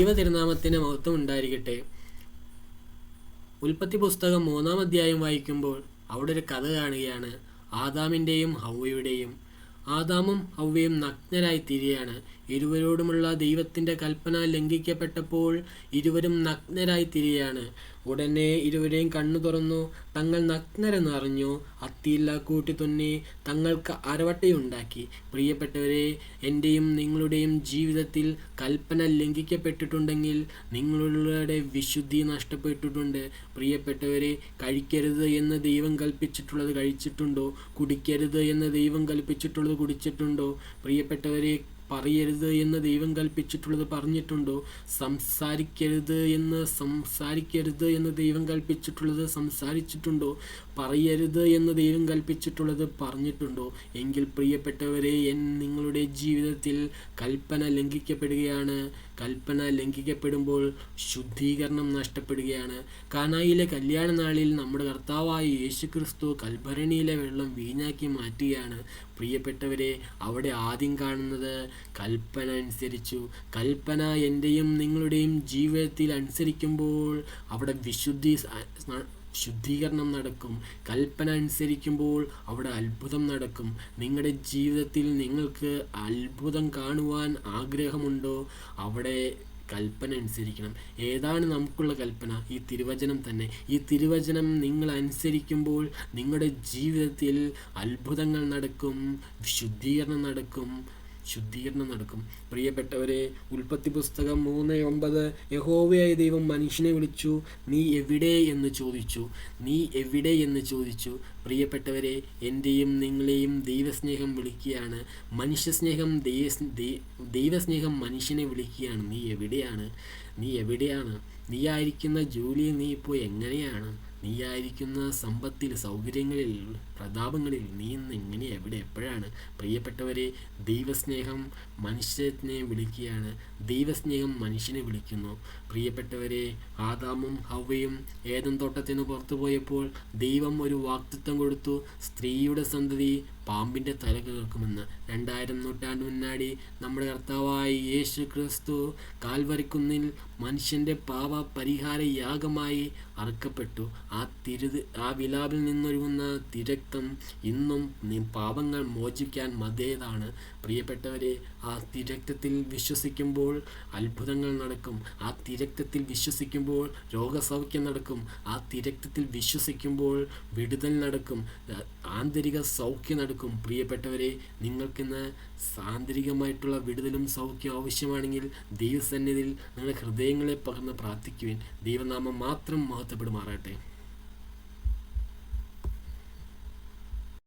ദൈവ തിരുനാമത്തിന് മഹത്വം ഉണ്ടായിരിക്കട്ടെ. ഉൽപ്പത്തി പുസ്തകം മൂന്നാം അധ്യായം വായിക്കുമ്പോൾ അവിടെ ഒരു കഥ കാണുകയാണ്. ആദാമിന്റെയും ഹൗവയുടെയും ആദാമും ഹൗവയും നഗ്നരായി തീരുകയാണ് ഇരുവരോടുമുള്ള ദൈവത്തിന്റെ കൽപ്പന ലംഘിക്കപ്പെട്ടപ്പോൾ ഇരുവരും നഗ്നരായി തീരുകയാണ് ഉടനെ ഇരുവരെയും കണ്ണു തുറന്നു തങ്ങൾ നഗ്നരെന്ന് അറിഞ്ഞു. അത്തിയില്ല കൂട്ടി തുന്നി തങ്ങൾക്ക് അരവട്ടയുണ്ടാക്കി. പ്രിയപ്പെട്ടവരെ എന്റെയും നിങ്ങളുടെയും ജീവിതത്തിൽ കൽപ്പന ലംഘിക്കപ്പെട്ടിട്ടുണ്ടെങ്കിൽ നിങ്ങളുടെ വിശുദ്ധി നഷ്ടപ്പെട്ടിട്ടുണ്ട്. പ്രിയപ്പെട്ടവരെ കഴിക്കരുത് എന്ന് ദൈവം കൽപ്പിച്ചിട്ടുള്ളത് കഴിച്ചിട്ടുണ്ടോ? കുടിക്കരുത് എന്ന് ദൈവം കൽപ്പിച്ചിട്ടുള്ളത് കുടിച്ചിട്ടുണ്ടോ? പ്രിയപ്പെട്ടവരെ പറയരുത് എന്ന് ദൈവം കൽപ്പിച്ചിട്ടുള്ളത് പറഞ്ഞിട്ടുണ്ടോ? സംസാരിക്കരുത് എന്ന് സംസാരിക്കരുത് എന്ന് ദൈവം കൽപ്പിച്ചിട്ടുള്ളത് സംസാരിച്ചിട്ടുണ്ടോ? പറയരുത് എന്ന് ദൈവം കൽപ്പിച്ചിട്ടുള്ളത് പറഞ്ഞിട്ടുണ്ടോ? എങ്കിൽ പ്രിയപ്പെട്ടവരെ എൻ നിങ്ങളുടെ ജീവിതത്തിൽ കൽപ്പന ലംഘിക്കപ്പെടുകയാണ്. കൽപ്പന ലംഘിക്കപ്പെടുമ്പോൾ ശുദ്ധീകരണം നഷ്ടപ്പെടുകയാണ്. കാനായിലെ കല്യാണ നാളിൽ നമ്മുടെ കർത്താവായ യേശുക്രിസ്തു കൽഭരണിയിലെ വെള്ളം വീഞ്ഞാക്കി മാറ്റുകയാണ്. പ്രിയപ്പെട്ടവരെ അവിടെ ആദ്യം കാണുന്നത് കൽപ്പന അനുസരിച്ചു. കൽപ്പന എന്റെയും നിങ്ങളുടെയും ജീവിതത്തിൽ അനുസരിക്കുമ്പോൾ അവിടെ വിശുദ്ധി ശുദ്ധീകരണം നടക്കും. കൽപ്പന അനുസരിക്കുമ്പോൾ അവിടെ അത്ഭുതം നടക്കും. നിങ്ങളുടെ ജീവിതത്തിൽ നിങ്ങൾക്ക് അത്ഭുതം കാണുവാൻ ആഗ്രഹമുണ്ടോ? അവിടെ കൽപ്പന അനുസരിക്കണം. ഏതാണ് നമുക്കുള്ള കൽപ്പന? ഈ തിരുവചനം തന്നെ. ഈ തിരുവചനം നിങ്ങൾ അനുസരിക്കുമ്പോൾ നിങ്ങളുടെ ജീവിതത്തിൽ അത്ഭുതങ്ങൾ നടക്കും ശുദ്ധീകരണം നടക്കും. ശുദ്ധീകരണം നടക്കും. പ്രിയപ്പെട്ടവരെ ഉൽപ്പത്തി പുസ്തകം മൂന്ന് ഒമ്പത് യഹോവയായ ദൈവം മനുഷ്യനെ വിളിച്ചു നീ എവിടെ? എന്ന് ചോദിച്ചു. നീ എവിടെ? എന്ന് ചോദിച്ചു. പ്രിയപ്പെട്ടവരെ എന്റെയും നിങ്ങളെയും ദൈവസ്നേഹം വിളിക്കുകയാണ്. മനുഷ്യസ്നേഹം ദൈവ ദൈവസ്നേഹം മനുഷ്യനെ വിളിക്കുകയാണ്. നീ എവിടെയാണ്? നീ എവിടെയാണ്? നീ ആയിരിക്കുന്ന ജോലിയിൽ നീ ഇപ്പോൾ എങ്ങനെയാണ്? നീയായിരിക്കുന്ന സമ്പത്തിൽ സൗകര്യങ്ങളിൽ പ്രതാപങ്ങളിൽ നീ ഇന്ന് എങ്ങനെ എവിടെ എപ്പോഴാണ്? പ്രിയപ്പെട്ടവരെ ദൈവസ്നേഹം മനുഷ്യനെ വിളിക്കുകയാണ്. ദൈവസ്നേഹം മനുഷ്യനെ വിളിക്കുന്നു. പ്രിയപ്പെട്ടവരെ ആദാമും ഹവയും ഏതം തോട്ടത്തിൽ നിന്ന് പുറത്തു പോയപ്പോൾ ദൈവം ഒരു വാക്തത്വം കൊടുത്തു. സ്ത്രീയുടെ സന്തതി പാമ്പിന്റെ തല കേൾക്കുമെന്ന് രണ്ടായിരം നൂറ്റാണ്ട് മുന്നാടി നമ്മുടെ കർത്താവായി യേശു ക്രിസ്തു കാൽവരിക്കുന്നിൽ മനുഷ്യന്റെ പാപ പരിഹാര യാഗമായി അറുക്കപ്പെട്ടു. ആ തിരു ആ വിലാപിൽ നിന്നൊരുങ്ങുന്ന തിരക്തം ഇന്നും പാപങ്ങൾ മോചിക്കാൻ മതേതാണ് പ്രിയപ്പെട്ടവരെ ആ തിരക്തത്തിൽ വിശ്വസിക്കുമ്പോൾ അത്ഭുതങ്ങൾ നടക്കും. ആ തിരക്തത്തിൽ വിശ്വസിക്കുമ്പോൾ രോഗസൗഖ്യം നടക്കും. ആ തിരക്തത്തിൽ വിശ്വസിക്കുമ്പോൾ വിടുതൽ നടക്കും. ആന്തരിക സൗഖ്യം നടക്കും. പ്രിയപ്പെട്ടവരെ നിങ്ങൾക്കിന്ന് ആന്തരികമായിട്ടുള്ള വിടുതലും സൗഖ്യം ആവശ്യമാണെങ്കിൽ ദൈവസന്നിധിയിൽ നിങ്ങളുടെ ഹൃദയങ്ങളെ പകർന്ന് പ്രാർത്ഥിക്കുവാൻ. ദൈവനാമം മാത്രം മഹത്വപ്പെടുമാറാട്ടെ